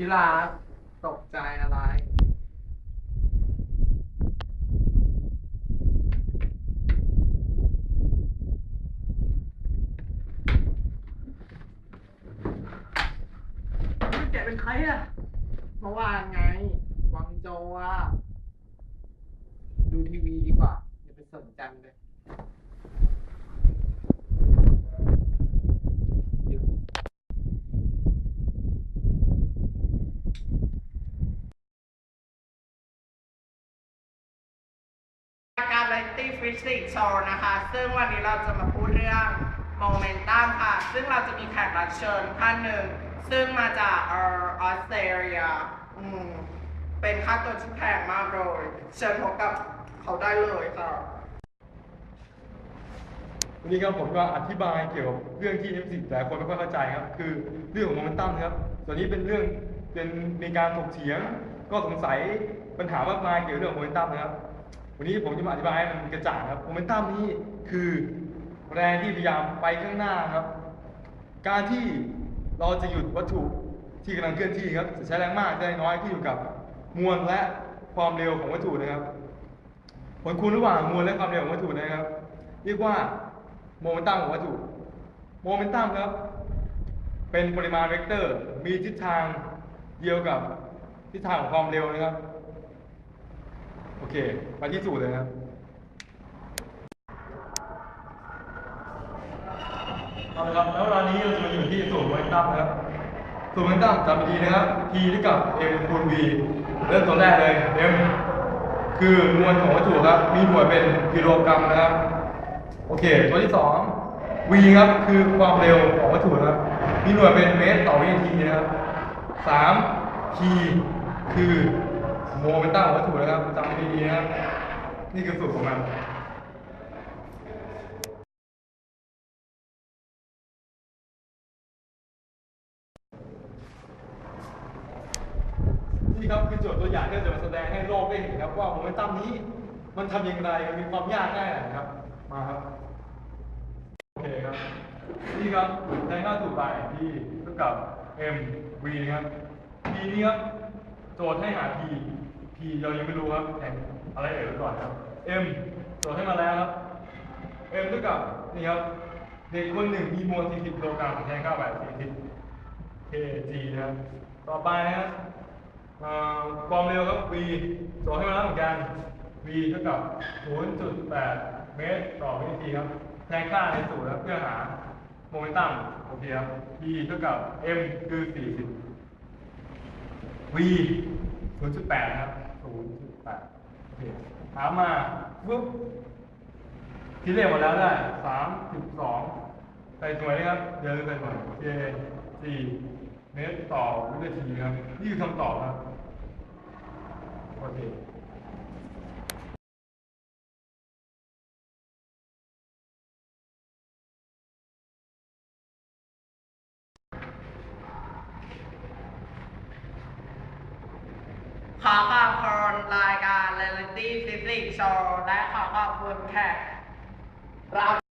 ที่รักตกใจอะไร แกเป็นใครอะ เมื่อวานไง วังโจว่าดูทีวีดีกว่า อย่าไปสนใจมันเลยหยุด รายการ Reality Physics Show นะคะ ซึ่งวันนี้เราจะมาพูดเรื่องโมเมนตัมค่ะ ซึ่งเราจะมีแขกรับเชิญท่านหนึ่ง ซึ่งมาจากเออออสเตรเลียอืมเป็นค่าตัวที่แพงมากเลยเชิญพบกับเขาได้เลยค่ะ วันนี้ครับผมก็อธิบายเกี่ยวกับเรื่องที่ F10 หลายคนไม่ค่อยเข้าใจครับ คือเรื่องของโมเมนตัมนะครับส่วนนี้เป็นเรื่องเป็นมีการถกเถียง ก็สงสัยปัญหามากมายเกี่ยวกับเรื่องโมเมนตัมนะครับ วันนี้ผมจะมาอธิบายให้มันกระจ่างครับโมเมนตัมนี้คือแรงที่พยายามไปข้างหน้าครับ การที่เราจะหยุดวัตถุที่กำลังเคลื่อนที่ครับจะใช้แรงมากได้น้อยที่อยู่กับมวลและความเร็วของวัตถุนะครับ ผลคูณระหว่างมวลและความเร็วของวัตถุนะครับ เรียกว่าโมเมนตัมของวัตถุโมเมนตัมครับ เป็นปริมาณเวกเตอร์มีทิศทางเดียวกับทิศทางของความเร็วนะครับ โอเคไปที่สูตรเลยนะครับเอาละครับแล้วเวลานี้เราจะมาอยู่ที่สูตรโมเมนตัมนะครับสูตรโมเมนตัมจำดีนะครับ T เท่ากับ m คูณ v เริ่มตัวแรกเลย m คือมวลของวัตถุครับ มีหน่วยเป็นกิโลกรัมนะครับ โอเค ตัวที่สอง v ครับคือความเร็วของวัตถุนะครับ มีหน่วยเป็นเมตรต่อวินาทีนะครับสาม t คือ โมเมนตัมของวัตถุนะครับจำดีๆนะครับ นี่คือสูตรของมันนี่ครับคือโจทย์ตัวอย่างที่จะมาแสดงให้โลกได้เห็นครับว่าโมเมนตัมนี้ มันทำอย่างไรมันมีความยากแค่ไหนครับ มาครับ โอเคครับ นี่ครับแทนค่าสูตรไปที่เท่ากับ m v นะครับ p นี่ครับโจทย์ให้หา p p เรายังไม่รู้ครับแทนอะไรเอ่ยไว้ก่อนครับ m โจทย์ให้มาแล้วครับ m เท่ากับนี่ครับเด็กคนหนึ่งมีมวล 40กิโลกรัมแทนค่าแบบ40 kg นะครับ ต่อไปนะครับความเร็วครับ v โจทย์ให้มาแล้วเหมือนกัน v เท่ากับ 0.8 เมตรต่อวินาทีครับ แทนค่าในสูตรเพื่อหาโมเมนตัมโอเคครับ v เท่ากับ m คือ 40 v 0.8 ครับ 0.8โอเคถามมาปุ๊บคิดเลขหมดแล้วได้3.2ใส่หน่วยนะครับอย่าลืมใส่หน่วย k 4เมตรต่อวินาทีครับนี่คือคำตอบครับโอเค ขอขอบคุณรายการ Reality Physics Show และขอขอบคุณแขกรับ